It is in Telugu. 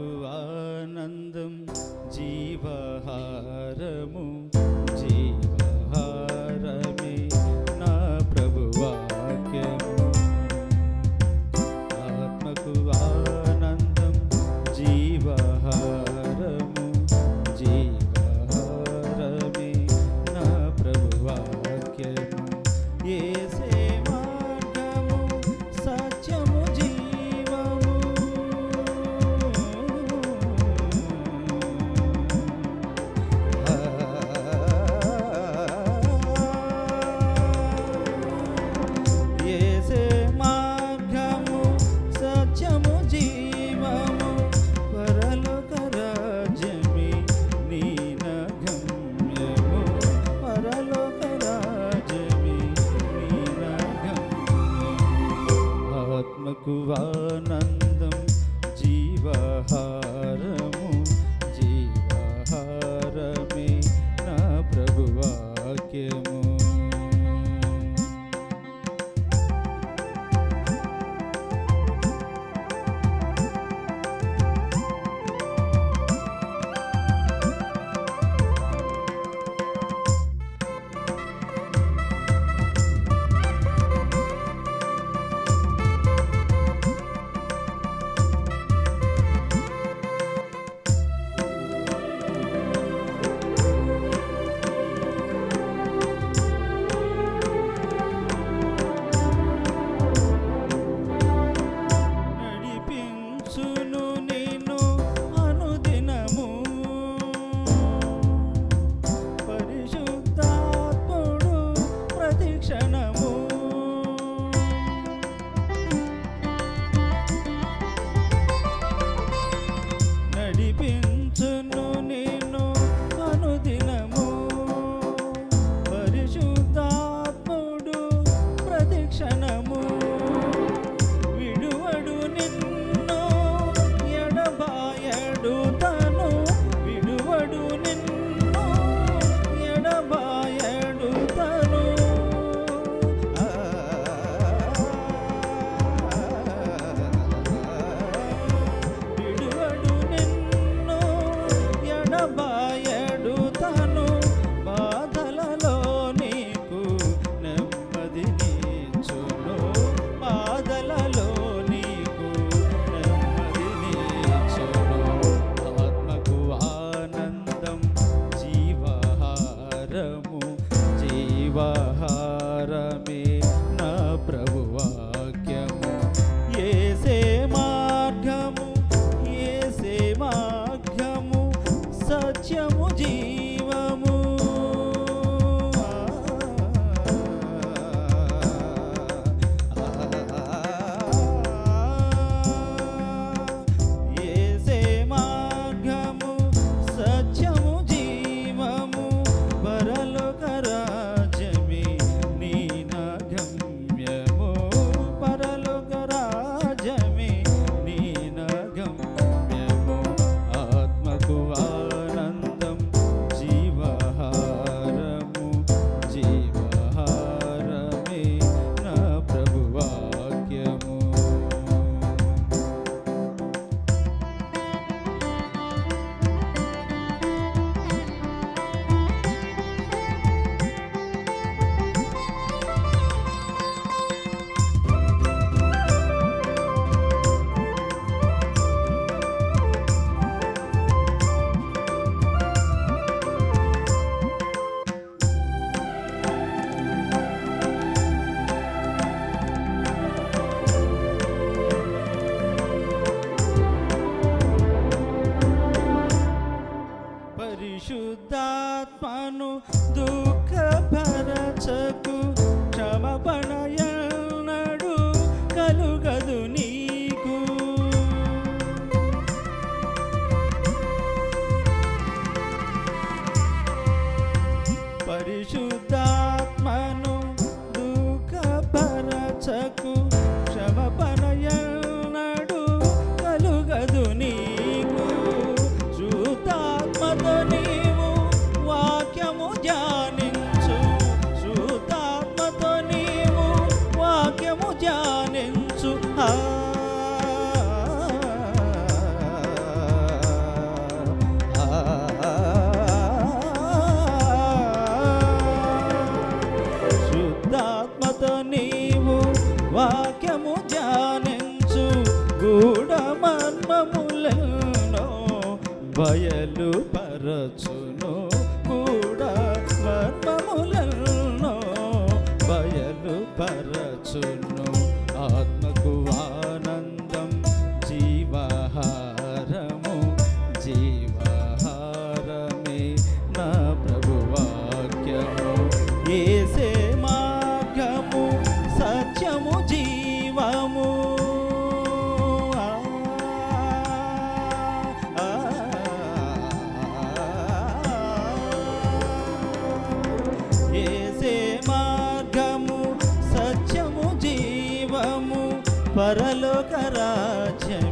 ఆనందం జీవహారము. ਲੋਕ ਵਾਨੰਦ పరిశుద్ధాత్మను దుఃఖభరచకు క్షమపణయన్నడు కలుగదు నీ గూఢమన్మములెన్నో బయలు పరచును కూడా మర్మములను పరలోక రాజ్యం